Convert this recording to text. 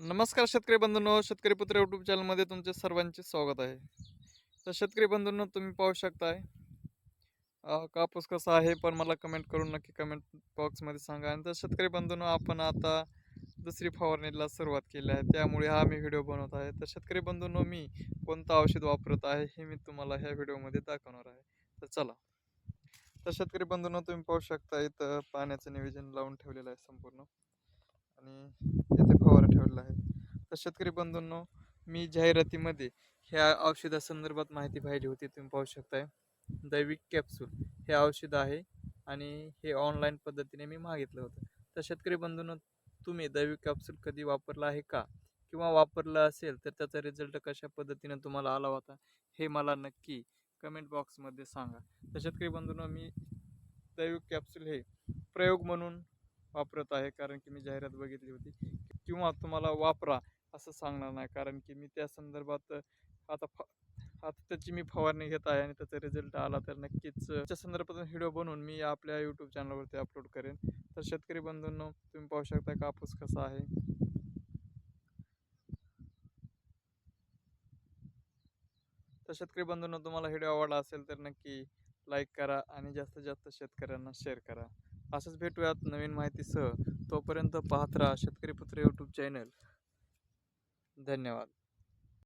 नमस्कार शेतकरी बंधूंनो शेतकरी पुत्र यूट्यूब चॅनलमध्ये तुमचे सर्वांचे स्वागत आहे. तर शेतकरी बंधूंनो तुम्ही पाहू शकताय कापूस कसा आहे पण मला कमेंट करून नक्की कमेंट बॉक्समध्ये सांगा. आणि तर शेतकरी बंधूंनो आपण आता दुसरी फवारणीला सुरुवात केली आहे. त्यामुळे हा मी व्हिडिओ बनवत आहे. तर शेतकरी बंधूंनो मी कोणतं औषध वापरत आहे हे मी तुम्हाला ह्या व्हिडिओमध्ये दाखवणार आहे. तर चला. तर शेतकरी बंधूंनो तुम्ही पाहू शकता इथं पाण्याचं नियोजन लावून ठेवलेलं आहे संपूर्ण. आणि इथे फवारा ठेवलेला आहे. तर शेतकरी बंधूंनो मी जाहिरातीमध्ये ह्या औषधासंदर्भात माहिती पाहिली होती तुम्ही पाहू शकताय. दैविक कॅप्सूल हे औषध आहे आणि हे ऑनलाईन पद्धतीने मी मागितलं होतं. तर शेतकरी बंधूंनो तुम्ही दैविक कॅप्सूल कधी वापरला आहे का? किंवा वापरला असेल तर त्याचा रिझल्ट कशा पद्धतीने तुम्हाला आला होता हे मला नक्की कमेंट बॉक्समध्ये सांगा. तर शेतकरी बंधूंनो मी दैविक कॅप्सूल हे प्रयोग म्हणून वापरत आहे कारण की मी जाहिरात बघितली होती. किंवा तुम्हाला वापरा असं सांगणार नाही कारण की मी त्या संदर्भात आता फ आता त्याची मी फवारणी घेत आहे आणि त्याचा रिझल्ट आला तर नक्कीच त्या संदर्भात व्हिडिओ बनवून मी आपल्या यूट्यूब चॅनलवरती अपलोड करेन. तर शेतकरी बंधूंनो तुम्ही पाहू शकता कापूस कसा आहे. तर शेतकरी बंधूंनो तुम्हाला व्हिडिओ आवडला असेल तर नक्की लाईक करा आणि जास्तीत जास्त शेतकऱ्यांना शेअर करा. असंच भेटूयात नवीन माहितीसह. तोपर्यंत पाहत राहा शेतकरी पुत्र यूट्यूब चॅनल धन्यवाद.